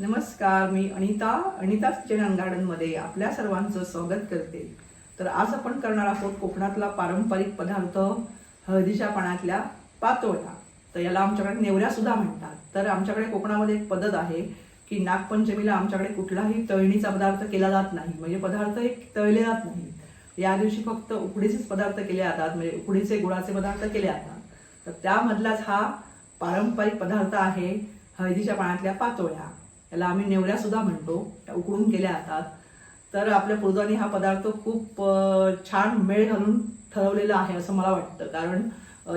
नमस्कार मी Anita Anita kitchen and गार्डनमध्ये आपल्या सर्वांचं स्वागत करते. तर आज आपण करणार आहोत कोकणातला पारंपरिक पदार्थ हळदीच्या पाण्यातल्या पातोळ्या. तर याला आमच्याकडे नेवऱ्या सुद्धा म्हणतात. तर आमच्याकडे कोकणामध्ये एक पद्धत आहे की नागपंचमीला आमच्याकडे कुठलाही तळणीचा पदार्थ केला जात नाही. म्हणजे पदार्थ एक तळले जात नाही. या दिवशी फक्त उकडीचेच पदार्थ केले जातात म्हणजे उकडीचे गुळाचे पदार्थ केले जातात. तर त्यामधलाच हा पारंपरिक पदार्थ आहे हळदीच्या पाण्यातल्या पातोळ्या. याला आम्ही नेवऱ्या सुद्धा म्हणतो. त्या उकडून केल्या जातात. तर आपल्या पूर्वजांनी हा पदार्थ खूप छान मेळ घालून ठरवलेला आहे असं मला वाटतं. कारण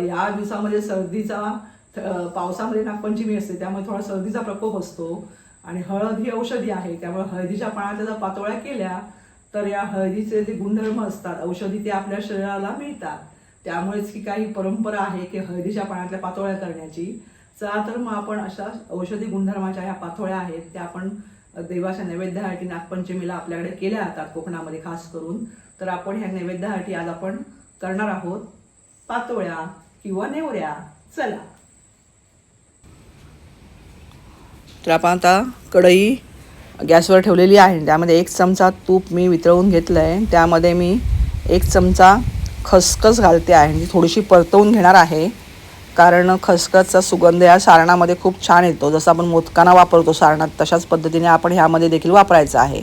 या दिवसामध्ये सर्दीचा पावसामध्ये नागपंचमी असते त्यामुळे थोडा सर्दीचा प्रकोप असतो. आणि हळद ही औषधी आहे. त्यामुळे हळदीच्या पाण्याच्या जर पातोळ्या केल्या तर या हळदीचे जे गुणधर्म असतात औषधी ते आपल्या शरीराला मिळतात. त्यामुळेच की काही परंपरा आहे की हळदीच्या पाण्यातल्या पातोळ्या करण्याची. चला तर मग आपण अशा औषधी गुणधर्माच्या ह्या पातोळ्या आहेत त्या आपण देवाच्या नैवेद्यासाठी नागपंचमीला आपल्याकडे केल्या जातात कोकणामध्ये खास करून. तर आपण ह्या नैवेद्यासाठी आज आपण करणार आहोत पातोळ्या किंवा नेवऱ्या. चला. तर आपण आता कढई गॅसवर ठेवलेली आहे. त्यामध्ये एक चमचा तूप मी वितळवून घेतलं आहे त्यामध्ये मी एक चमचा खसखस घालते आहे. म्हणजे थोडीशी परतवून घेणार आहे. कारण खसखसचा सुगंध या सारणामध्ये खूप छान येतो. जसं आपण मोदकांना वापरतो सारणात तशाच पद्धतीने आपण ह्यामध्ये देखील वापरायचं आहे.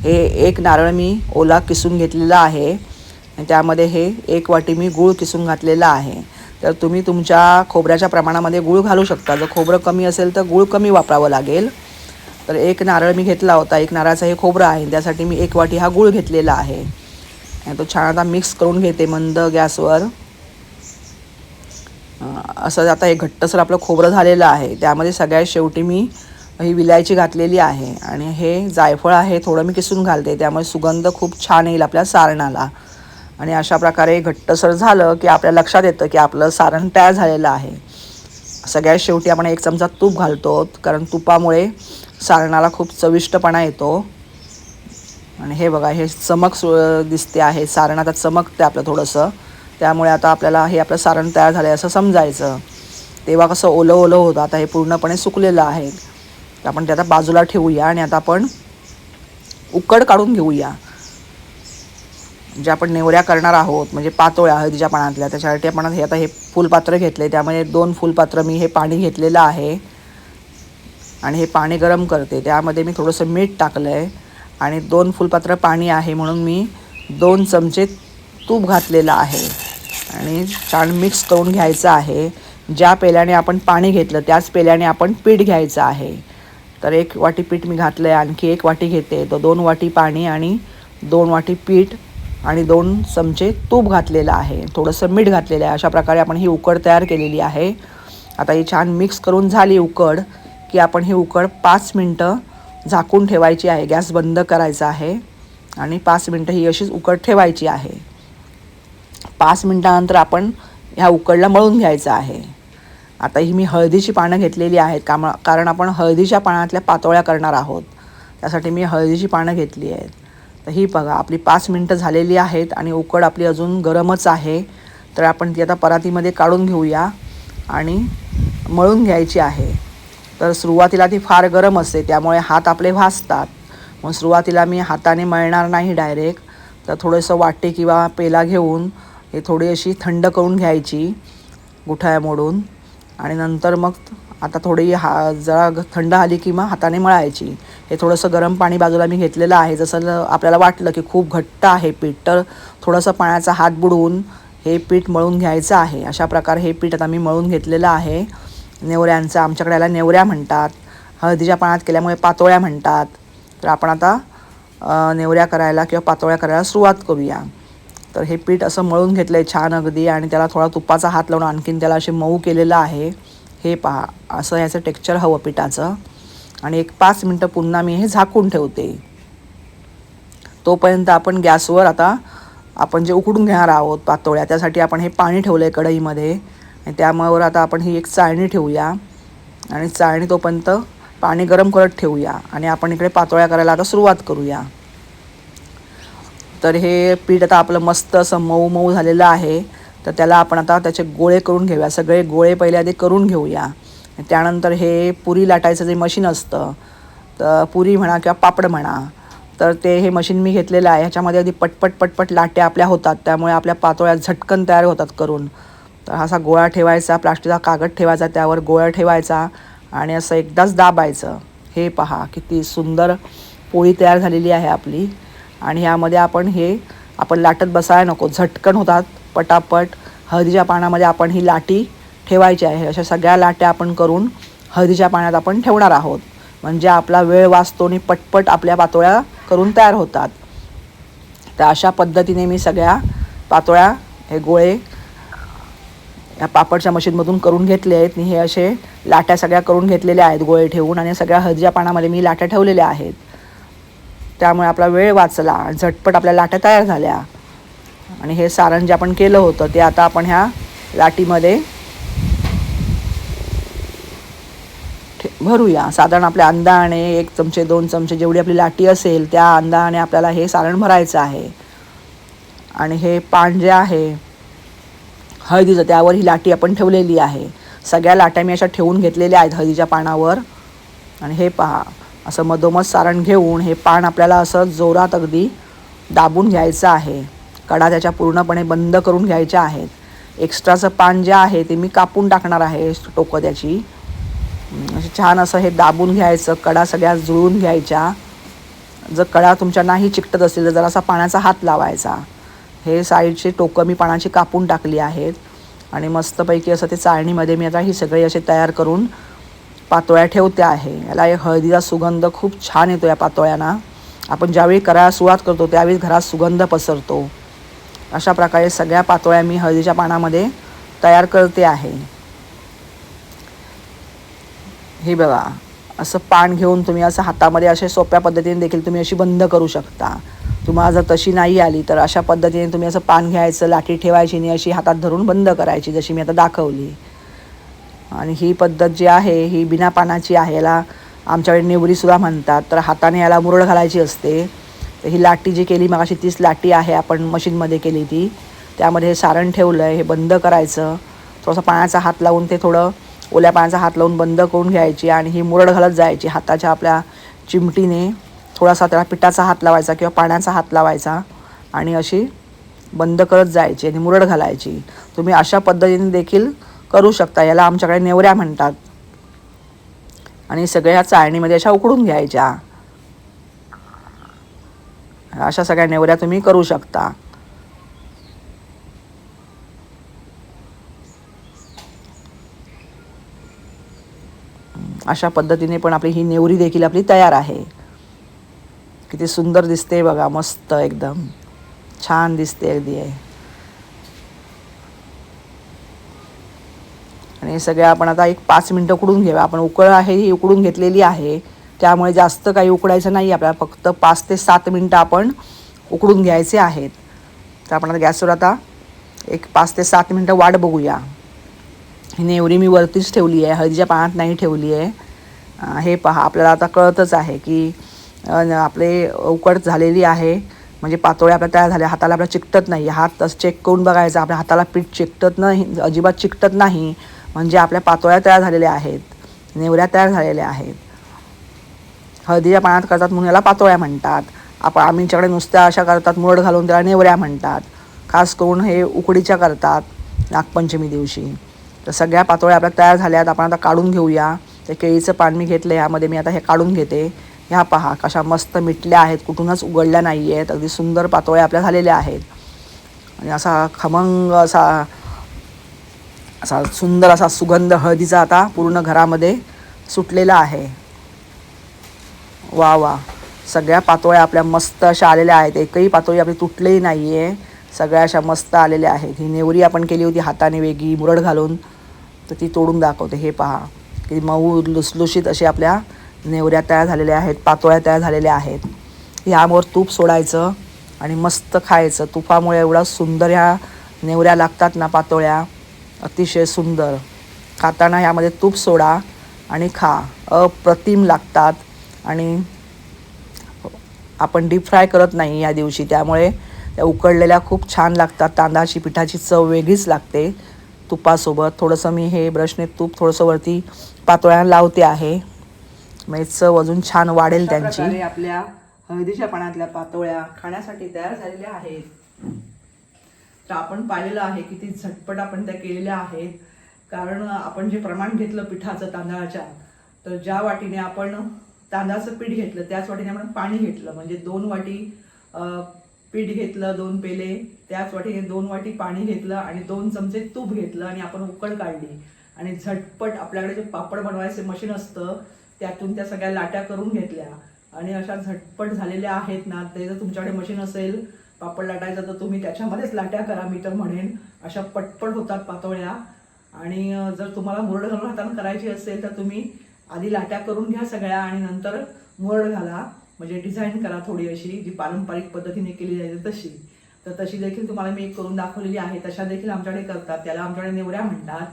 हे एक नारळ मी ओला किसून घेतलेला आहे. त्यामध्ये हे एक वाटी मी गूळ किसून घातलेला आहे. तर तुम्ही तुमच्या खोबऱ्याच्या प्रमाणामध्ये गूळ घालू शकता. जर खोबरं कमी असेल तर गूळ कमी वापरावं लागेल. तर एक नारळ मी घेतला होता. एक नारळाचं हे खोबरं आहे. त्यासाठी मी एक वाटी हा गूळ घेतलेला आहे. तो छान आता मिक्स करून घेते मंद गॅसवर. असं आता हे घट्टसर आपलं खोबरं झालेलं आहे. त्यामध्ये सगळ्यात शेवटी मी ही विलायची घातलेली आहे. आणि हे जायफळ आहे थोडं मी किसून घालते. त्यामुळे सुगंध खूप छान येईल आपल्या सारणाला. आणि अशा प्रकारे घट्टसर झालं की आपल्या लक्षात येतं की आपलं सारण तयार झालेलं आहे. सगळ्यात शेवटी आपण एक चमचा तूप घालतो कारण तुपामुळे सारणाला खूप चविष्टपणा येतो. आणि हे बघा हे चमक सु दिसते आहे. सारण आता चमकते आपलं थोडंसं. त्यामुळे आता आपल्याला हे आपलं सारण तयार झालं आहे असं समजायचं. तेव्हा कसं ओलं ओलं होतं. आता हे पूर्णपणे सुकलेलं आहे. तर आपण ते आता बाजूला ठेवूया आणि आता आपण उकड काढून घेऊया. जे आपण नेवऱ्या करणार आहोत म्हणजे पातोळ्या हळदीच्या पाण्यातल्या त्याच्यासाठी आपण हे आता हे फुलपात्र घेतले त्यामध्ये दोन फुलपात्र मी हे पाणी घेतलेलं आहे. आणि हे पाणी गरम करते. त्यामध्ये मी थोडंसं मीठ टाकलं आहे आणि दोन फुलपात्र पाणी आहे म्हणून मी दोन चमचे तूप घातलेलं आहे. आणि छान मिक्स करून घ्यायचं आहे. ज्या पेल्याने आपण पाणी घेतलं त्याच पेल्याने आपण पीठ घ्यायचं आहे. तर एक वाटी पीठ मी घातलं आहे आणखी एक वाटी घेते. तर दोन वाटी पाणी आणि दोन वाटी पीठ आणि दोन चमचे तूप घातलेलं आहे. थोडंसं मीठ घातलेलं आहे. अशा प्रकारे आपण ही उकड तयार केलेली आहे. आता ही छान मिक्स करून झाली उकड की आपण ही उकड पाच मिनटं झाकून ठेवायची आहे. गॅस बंद करायचा आहे. आणि पाच मिनटं ही अशीच उकड ठेवायची आहे. पाच मिनटानंतर आपण ह्या उकडला मळून घ्यायचं आहे. आता ही मी हळदीची पानं घेतलेली आहेत कामा कारण आपण हळदीच्या पानातल्या पातोळ्या करणार आहोत. त्यासाठी मी हळदीची पानं घेतली आहेत. तर ही बघा आपली पाच मिनटं झालेली आहेत आणि उकड आपली अजून गरमच आहे. तर आपण ती आता परातीमध्ये काढून घेऊया आणि मळून घ्यायची आहे. तर सुरुवातीला ती फार गरम असते त्यामुळे हात आपले भासतात. मग सुरुवातीला मी हाताने मळणार नाही डायरेक्ट. तर थोडंसं वाटे किंवा पेला घेऊन हे थोडी अशी थंड करून घ्यायची गुठाया मोडून. आणि नंतर मग आता थोडी हा जरा ग- थंड आली की मग हाताने मळायची. हे थोडंसं गरम पाणी बाजूला मी घेतलेलं आहे. जसं आपल्याला वाटलं की खूप घट्ट आहे पीठ तर थोडंसं पाण्याचा हात बुडवून हे पीठ मळून घ्यायचं आहे. अशा प्रकारे हे पीठ आता मी मळून घेतलेलं आहे. नेवऱ्यांचं आमच्याकडे याला नेवऱ्या म्हणतात. हळदीच्या पाण्यात केल्यामुळे पातोळ्या म्हणतात. तर आपण आता नेवऱ्या करायला किंवा पातोळ्या करायला सुरुवात करूया. तर हे पीठ असं मळून घेतलं आहे छान अगदी आणि त्याला थोडा तुपाचा हात लावून आणखीन त्याला असे मऊ केलेलं आहे. हे पहा असं ह्याचं टेक्स्चर हवं पिठाचं. आणि एक पाच मिनटं पुन्हा मी हे झाकून ठेवते. तोपर्यंत आपण गॅसवर आता आपण जे उकडून घेणार आहोत पातोळ्या त्यासाठी आपण हे पाणी ठेवलं आहे कढईमध्ये. आणि त्यामुळे आता आपण ही एक चाळणी ठेवूया. आणि चाळणी तोपर्यंत पाणी गरम करत ठेवूया. आणि आपण इकडे पातोळ्या करायला आता सुरुवात करूया. तर हे पीठ आता आपलं मस्त असं मऊ मऊ झालेलं आहे. तर त्याला आपण आता त्याचे गोळे करून घेऊया. सगळे गोळे पहिले आधी करून घेऊया. त्यानंतर हे पुरी लाटायचं जे मशीन असतं तर पुरी म्हणा किंवा पापड म्हणा तर ते हे मशीन मी घेतलेलं आहे. ह्याच्यामध्ये आधी पटपट पटपट लाट्या आपल्या होतात. त्यामुळे आपल्या पातोळ्या झटकन तयार होतात करून. तर असा गोळा ठेवायचा प्लास्टिकचा कागद ठेवायचा त्यावर गोळा ठेवायचा आणि असं एकदाच दाबायचं. हे पहा किती सुंदर पोळी तयार झालेली आहे आपली. आणि ह्यामध्ये आपण हे आपण लाटत बसायला नको झटकन होतात पटापट. हळदीच्या पाण्यामध्ये आपण ही लाटी ठेवायची आहे. अशा सगळ्या लाट्या आपण करून हळदीच्या पाण्यात आपण ठेवणार आहोत. म्हणजे आपला वेळ वाचतो आणि पटपट आपल्या पातोळ्या करून तयार होतात. तर अशा पद्धतीने मी सगळ्या पातोळ्या हे गोळे या पापडच्या मशीनमधून करून घेतले आहेत. आणि हे असे लाट्या सगळ्या करून घेतलेल्या आहेत गोळे ठेवून. आणि सगळ्या हळदीच्या पानामध्ये मी लाट्या ठेवलेल्या आहेत. त्यामुळे आपला वेळ वाचला झटपट आपल्या लाट्या तयार झाल्या. आणि हे सारण जे आपण केलं होतं ते आता आपण ह्या लाटीमध्ये ठे- भरूया. साधारण आपल्या अंदाने एक चमचे दोन चमचे जेवढी आपली लाटी असेल त्या अंदाने आपल्याला हे सारण भरायचं आहे. आणि हे पान जे आहे हळदीचं त्यावर ही लाटी आपण ठेवलेली आहे. सगळ्या लाट्या मी अशा ठेवून घेतलेल्या आहेत हळदीच्या पानावर. आणि हे पहा असं मधोमध सारण घेऊन हे पान आपल्याला असं जोरात अगदी दाबून घ्यायचं आहे. कडा त्याच्या पूर्णपणे बंद करून घ्यायच्या आहेत. एक्स्ट्राचं पान जे आहे ते मी कापून टाकणार आहे टोकं त्याची. छान असं हे दाबून घ्यायचं कडा सगळ्या जुळून घ्यायच्या. जर कडा तुमच्या नाही चिकटत असेल तर जरासा पाण्याचा हात लावायचा. हे साईडचे टोकं मी पाण्याची कापून टाकली आहेत. आणि मस्तपैकी असं ते चाळणीमध्ये मी आता ही सगळी असे तयार करून पातोळ्या ठेवते आहे. याला एक हळदीचा सुगंध खूप छान येतो या पातोळ्यांना आपण ज्यावेळी करायला सुरुवात करतो त्यावेळी घरात सुगंध पसरतो. अशा प्रकारे सगळ्या पातोळ्या मी हळदीच्या पानामध्ये तयार करते आहे. हे बघा असं पान घेऊन तुम्ही असं हातामध्ये असे सोप्या पद्धतीने देखील तुम्ही अशी बंद करू शकता. तुम्हाला जर तशी नाही आली तर अशा पद्धतीने तुम्ही असं पान घ्यायचं लाठी ठेवायची आणि अशी हातात धरून बंद करायची जशी मी आता दाखवली. आणि ही पद्धत जी आहे ही बिना पानाची आहे याला आमच्याकडे नेवरीसुद्धा म्हणतात. तर हाताने याला मुरड घालायची असते. तर ही लाटी जी केली मग अशी तीच लाटी आहे आपण मशीनमध्ये केली ती. त्यामध्ये हे सारण ठेवलं आहे हे बंद करायचं. थोडासा पाण्याचा हात लावून ते थोडं ओल्या पाण्याचा हात लावून बंद करून घ्यायची आणि ही मुरड घालत जायची हाताच्या आपल्या चिमटीने. थोडासा त्याला पिठाचा हात लावायचा किंवा पाण्याचा हात लावायचा आणि अशी बंद करत जायची आणि मुरड घालायची. तुम्ही अशा पद्धतीने देखील करू शकता याला आमच्याकडे नेवऱ्या म्हणतात. आणि सगळ्या चाळणीमध्ये अशा उकडून घ्यायच्या. अशा सगळ्या नेवऱ्या तुम्ही करू शकता. अशा पद्धतीने पण आपली ही नेवरी देखील आपली तयार आहे. किती सुंदर दिसते बघा मस्त एकदम. छान दिसते अगदी. आहे हे सगळं आपण आता एक पाच मिनटं उकडून घेऊया. आपण उकळ आहे ही उकडून घेतलेली आहे. त्यामुळे जास्त काही उकडायचं नाही. आपल्याला फक्त पाच ते सात मिनटं आपण उकडून घ्यायचे आहेत. तर आपण आता गॅसवर आता एक पाच ते सात मिनटं वाट बघूया. ही नेवरी मी वरतीच ठेवली आहे. हळदीच्या पाण्यात नाही ठेवली आहे. हे पहा आपल्याला आता कळतच आहे की आपले उकड झालेली आहे. म्हणजे पातोळ्या आपल्या तयार झाल्या हाताला आपल्या चिकटत नाही. हात तसं चेक करून बघायचा. आपल्या हाताला पीठ चिकटत नाही अजिबात चिकटत नाही. म्हणजे आपल्या पातोळ्या तयार झालेल्या आहेत नेवऱ्या तयार झालेल्या आहेत. हळदीच्या पाण्यात करतात म्हणून याला पातोळ्या म्हणतात. आपण आमच्याकडे नुसत्या अशा करतात मुरड घालून त्याला नेवऱ्या म्हणतात. खास करून हे उकडीच्या करतात नागपंचमी दिवशी. तर सगळ्या पातोळ्या आपल्या तयार झाल्या आहेत आपण आता काढून घेऊया. ते केळीचं पान मी घेतलं यामध्ये मी आता हे काढून घेते. ह्या पहा कशा मस्त मिटल्या आहेत कुठूनच उघडल्या नाही आहेत अगदी सुंदर पातोळ्या आपल्या झालेल्या आहेत. आणि असा खमंग असा असा सुंदर असा सुगंध हळदीचा आता पूर्ण घरामध्ये सुटलेला आहे. वा वा. सगळ्या पातोळ्या आपल्या मस्त अशा आलेल्या आहेत. एकही पातोळी आपली तुटलेली नाही आहे सगळ्या अशा मस्त आलेल्या आहेत. ही नेवरी आपण केली होती हाताने वेगळी मुरड घालून. तर ती तोडून दाखवते. हे पहा. की मऊ लुसलुशीत अशी आपल्या नेवऱ्या तयार झालेल्या आहेत. पातोळ्या तयार झालेल्या आहेत. ह्यावर तूप सोडायचं आणि मस्त खायचं. तुपामुळे एवढा सुंदर ह्या नेवऱ्या लागतात ना पातोळ्या. अतिशय सुंदर. खाताना ह्यामध्ये तूप सोडा आणि खा. अप्रतिम लागतात आणि आपण डीप फ्राय करत नाही या दिवशी. त्यामुळे त्या उकडलेल्या खूप छान लागतात. तांदळाची पिठाची चव वेगळीच लागते तुपासोबत. थोडंसं मी हे ब्रशने तूप थोडंसं वरती पातोळ्या लावते आहे. म्हणजे चव अजून छान वाढेल त्यांची. आपल्या हळदीच्या पाण्यातल्या पातोळ्या खाण्यासाठी तयार झालेल्या आहेत. तर आपण पाहिलेलं आहे किती झटपट आपण त्या केलेल्या आहेत. कारण आपण जे प्रमाण घेतलं पिठाचं तांदळाच्या तर ज्या वाटीने आपण तांदळाचं पीठ घेतलं त्याच वाटीने आपण पाणी घेतलं. म्हणजे दोन वाटी पीठ घेतलं दोन पेले त्याच वाटीने दोन वाटी पाणी घेतलं आणि दोन चमचे तूप घेतलं आणि आपण उकळ काढली. आणि झटपट आपल्याकडे जे पापड बनवायचे मशीन असतं त्यातून त्या सगळ्या लाट्या करून घेतल्या. आणि अशा झटपट झालेल्या आहेत ना ते जर तुमच्याकडे मशीन असेल पापड लाटायचं तर तुम्ही त्याच्यामध्येच लाट्या करा मी तर म्हणेन. अशा पटपट होतात पातोळ्या. आणि जर तुम्हाला मुरड घालून हाताने करायची असेल तर तुम्ही आधी लाट्या करून घ्या सगळ्या आणि नंतर मुरड घाला. म्हणजे डिझाईन करा थोडी अशी जी पारंपरिक पद्धतीने केली जाते तशी. तर तशी देखील तुम्हाला मी एक करून दाखवलेली आहे. तशा देखील आमच्याकडे करतात. त्याला आमच्याकडे नेवऱ्या म्हणतात.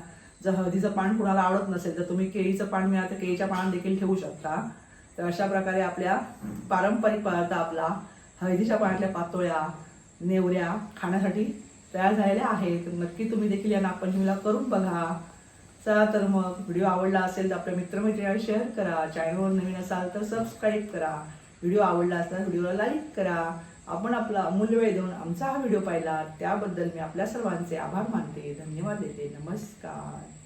जर हळदीचं पान कुणाला आवडत नसेल तर तुम्ही केळीचं पान मिळालं तर केळीच्या पानात देखील ठेवू शकता. तर अशा प्रकारे आपल्या पारंपरिक पदार्थ आपला हळदीच्या पाण्यातल्या पातोळ्या नेवऱ्या खाण्यासाठी तयार झालेल्या आहेत. तर नक्की तुम्ही देखील या नागपंचमीला करून बघा. चला तर मग व्हिडिओ आवडला असेल तर आपल्या मित्रमैत्रिणी शेअर करा. चॅनलवर नवीन असाल तर सबस्क्राईब करा. व्हिडिओ आवडला असल्यास व्हिडिओला लाईक करा. आपण आपला अमूल्य वेळ देऊन आमचा हा व्हिडिओ पाहिला. त्याबद्दल मी आपल्या सर्वांचे आभार मानते. धन्यवाद देते. नमस्कार.